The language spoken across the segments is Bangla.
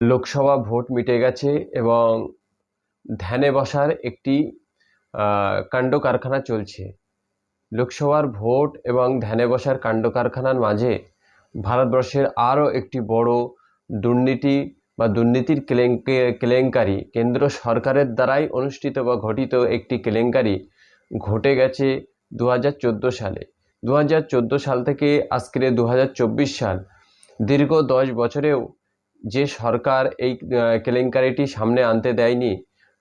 লোকসভা ভোট মিটে গেছে এবং ধ্যানে বসার একটি কাণ্ড কারখানা চলছে। লোকসভার ভোট এবং ধ্যানে বসার কাণ্ড কারখানার মাঝে ভারতবর্ষের আরও একটি বড় দুর্নীতি বা দুর্নীতির কেলেঙ্কে কেলেঙ্কারি কেন্দ্র সরকারের দ্বারাই অনুষ্ঠিত বা ঘটিত একটি কেলেঙ্কারি ঘটে গেছে দু হাজার চোদ্দ সালে। দু হাজার চোদ্দ সাল থেকে আজকের দু হাজার চব্বিশ সাল দীর্ঘ দশ বছরেও যে সরকার এই কেলেঙ্কারিটি সামনে আনতে দেয়নি,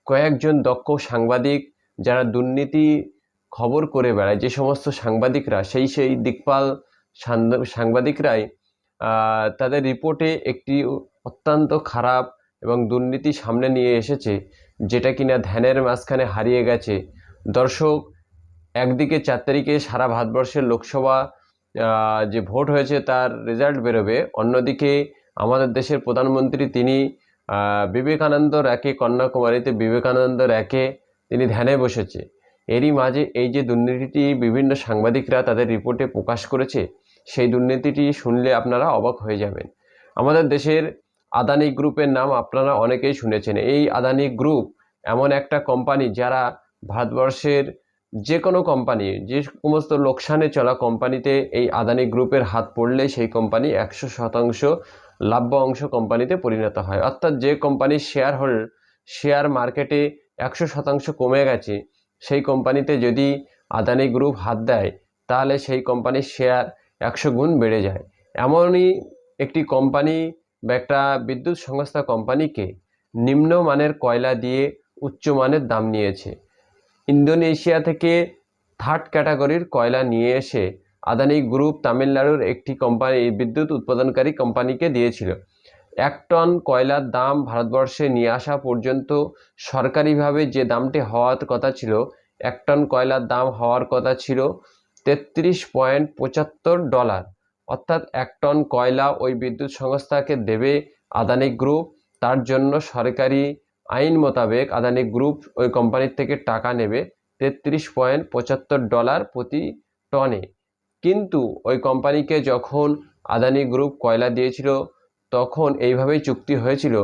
কয়েকজন দক্ষ সাংবাদিক যারা দুর্নীতি খবর করে বেড়ায়, যে সমস্ত সাংবাদিকরা, সেই সেই দিকপাল সাংবাদিকরাই তাদের রিপোর্টে একটি অত্যন্ত খারাপ এবং দুর্নীতি সামনে নিয়ে এসেছে, যেটা কিনা ধ্যানের মাঝখানে হারিয়ে গেছে। দর্শক, একদিকে চার তারিখে সারা ভারতবর্ষের লোকসভা যে ভোট হয়েছে তার রেজাল্ট বেরোবে, অন্যদিকে আমাদের দেশের প্রধানমন্ত্রী তিনি বিবেকানন্দ র্যাকে কন্যাকুমারীতে বিবেকানন্দ র্যাকে তিনি ধ্যানে বসেছে। এরই মাঝে এই যে দুর্নীতিটি বিভিন্ন সাংবাদিকরা তাদের রিপোর্টে প্রকাশ করেছে, সেই দুর্নীতিটি শুনলে আপনারা অবাক হয়ে যাবেন। আমাদের দেশের আদানি গ্রুপের নাম আপনারা অনেকেই শুনেছেন। এই আদানি গ্রুপ এমন একটা কোম্পানি যারা ভারতবর্ষের যে কোনো কোম্পানি, যে সমস্ত লোকসানে চলা কোম্পানিতে এই আদানি গ্রুপের হাত পড়লে সেই কোম্পানি একশো শতাংশ লাভ্য অংশ কোম্পানিতে পরিণত হয়। অর্থাৎ যে কোম্পানির শেয়ার হোল শেয়ার মার্কেটে একশো শতাংশ কমে গেছে, সেই কোম্পানিতে যদি আদানি গ্রুপ হাত দেয়, তাহলে সেই কোম্পানির শেয়ার একশো গুণ বেড়ে যায়। এমনই একটি কোম্পানি বা একটা বিদ্যুৎ সংস্থা কোম্পানিকে নিম্নমানের কয়লা দিয়ে উচ্চমানের দাম নিয়েছে। ইন্দোনেশিয়া থেকে থার্ড ক্যাটাগরির কয়লা নিয়ে এসে আদানি গ্রুপ তামিলনাড়ুর একটি কোম্পানি বিদ্যুৎ উৎপাদনকারী কোম্পানিকে দিয়েছিল। এক টন কয়লার দাম ভারতবর্ষে নিয়ে আসা পর্যন্ত সরকারিভাবে যে দামটি হওয়ার কথা ছিল, এক টন কয়লার দাম হওয়ার কথা ছিল তেত্রিশ পয়েন্ট পঁচাত্তর ডলার। অর্থাৎ এক টন কয়লা ওই বিদ্যুৎ সংস্থাকে দেবে আদানি গ্রুপ। তার জন্য সরকারি আইন মোতাবেক আদানি গ্রুপ ওই কোম্পানির থেকে টাকা নেবে তেত্রিশ পয়েন্ট পঁচাত্তর ডলার প্রতি টনে। কিন্তু ওই কোম্পানিকে যখন আদানি গ্রুপ কয়লা দিয়েছিল, তখন এইভাবেই চুক্তি হয়েছিল।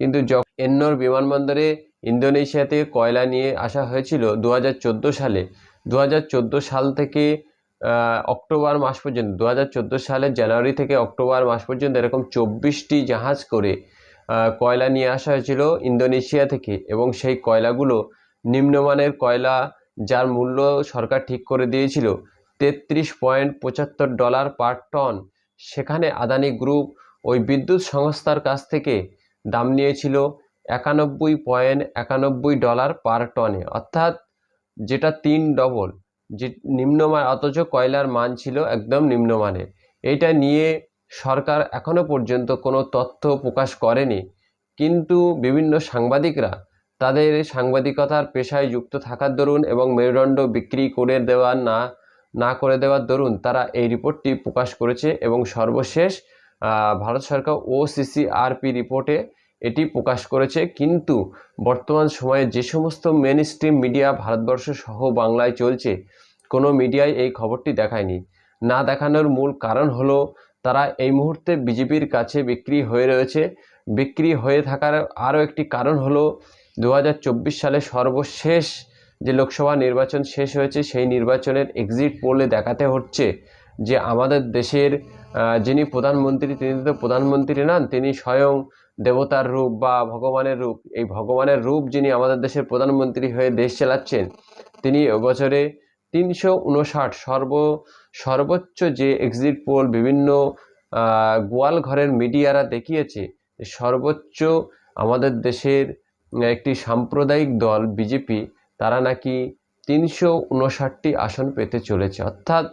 কিন্তু এন্নোর বিমানবন্দরে ইন্দোনেশিয়াতে কয়লা নিয়ে আসা হয়েছিল দু হাজার চোদ্দ সালে দু হাজার চোদ্দ সাল থেকে অক্টোবর মাস পর্যন্ত দু সালের জানুয়ারি থেকে অক্টোবর মাস পর্যন্ত এরকম চব্বিশটি জাহাজ করে কয়লা নিয়ে আসা হয়েছিল ইন্দোনেশিয়া থেকে এবং সেই কয়লাগুলো নিম্নমানের কয়লা যার মূল্য সরকার ঠিক করে দিয়েছিল তেত্রিশ পয়েন্ট পঁচাত্তর ডলার পার টন। সেখানে আদানি গ্রুপ ওই বিদ্যুৎ সংস্থার কাছ থেকে দাম নিয়েছিল একানব্বই পয়েন্ট একানব্বই ডলার পার টনে। অর্থাৎ যেটা তিন ডবল, যে নিম্নমান, অথচ কয়লার মান ছিল একদম নিম্নমানের। এইটা নিয়ে সরকার এখনও পর্যন্ত কোনো তথ্য প্রকাশ করেনি। কিন্তু বিভিন্ন সাংবাদিকরা তাদের সাংবাদিকতার পেশায় যুক্ত থাকার দরুন এবং মেরুদণ্ড বিক্রি করে দেওয়ার না না করে দেওয়ার দরুন তারা এই রিপোর্টটি প্রকাশ করেছে এবং সর্বশেষ ভারত সরকার ওসিসিআরপি রিপোর্টে এটি প্রকাশ করেছে। কিন্তু বর্তমান সময়ে যে সমস্ত মেন স্ট্রিম মিডিয়া ভারতবর্ষ সহ বাংলায় চলছে, কোনো মিডিয়ায় এই খবরটি দেখায়নি। না দেখানোর মূল কারণ হলো তারা এই মুহূর্তে বিজেপির কাছে বিক্রি হয়ে রয়েছে। বিক্রি হয়ে থাকার আরও একটি কারণ হলো দু হাজার চব্বিশ সালে সর্বশেষ যে লোকসভা নির্বাচন শেষ হয়েছে, সেই নির্বাচনের এক্সিট পোলে দেখাতে হচ্ছে যে আমাদের দেশের যিনি প্রধানমন্ত্রী, তিনি তো প্রধানমন্ত্রী নন তিনি স্বয়ং দেবতার রূপ বা ভগবানের রূপ। এই ভগবানের রূপ যিনি আমাদের দেশের প্রধানমন্ত্রী হয়ে দেশ চালাচ্ছেন, তিনি এবছরে তিনশো উনষাট সর্ব, সর্বোচ্চ যে এক্সিট পোল বিভিন্ন গোয়াল ঘরের মিডিয়ারা দেখিয়েছে, সর্বোচ্চ আমাদের দেশের, একটি সাম্প্রদায়িক দল, বিজেপি তারা নাকি তিনশো উনষাটটি আসন পেতে চলেছে। অর্থাৎ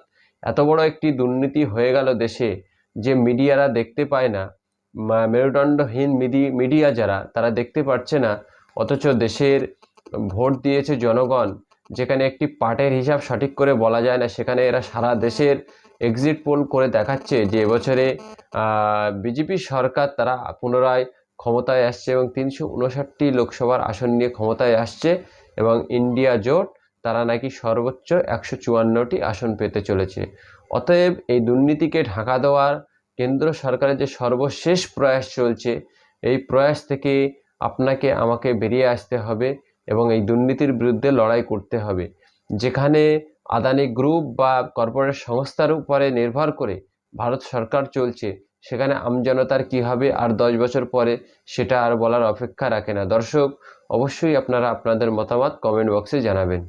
এত বড় একটি দুর্নীতি হয়ে গেল দেশে যে মিডিয়ারা দেখতে পায় না। মেরুদণ্ডহীন মিডি মিডিয়া যারা, তারা দেখতে পাচ্ছে না। অথচ দেশের ভোট দিয়েছে জনগণ, যেখানে একটি পার্টের হিসাব সঠিক করে বলা যায় না, সেখানে এরা সারা দেশের এক্সিট পোল করে দেখাচ্ছে যে এবছরে বিজেপি সরকার তারা পুনরায় ক্ষমতায় আসছে এবং তিনশো উনষাটটি লোকসভার আসন নিয়ে ক্ষমতায় আসছে। এবং ইন্ডিয়া জোট, তারা নাকি সর্বোচ্চ একশো চুয়ান্নটি আসন পেতে চলেছে। অতএব এই দুর্নীতিকে ঢাকা দেওয়ার কেন্দ্র সরকারের যে সর্বশেষ প্রয়াস চলছে, এই প্রয়াস থেকে আপনাকে, আমাকে বেরিয়ে আসতে হবে এবং এই দুর্নীতির বিরুদ্ধে লড়াই করতে হবে। যেখানে আদানি গ্রুপ বা কর্পোরেট সংস্থার উপরে নির্ভর করে ভারত সরকার চলছে, সেখানে আমজনতার কী হবে আর দশ বছর পরে, সেটা আর বলার অপেক্ষা রাখে না। দর্শক অবশ্যই আপনারা আপনাদের মতামত কমেন্ট বক্সে জানাবেন।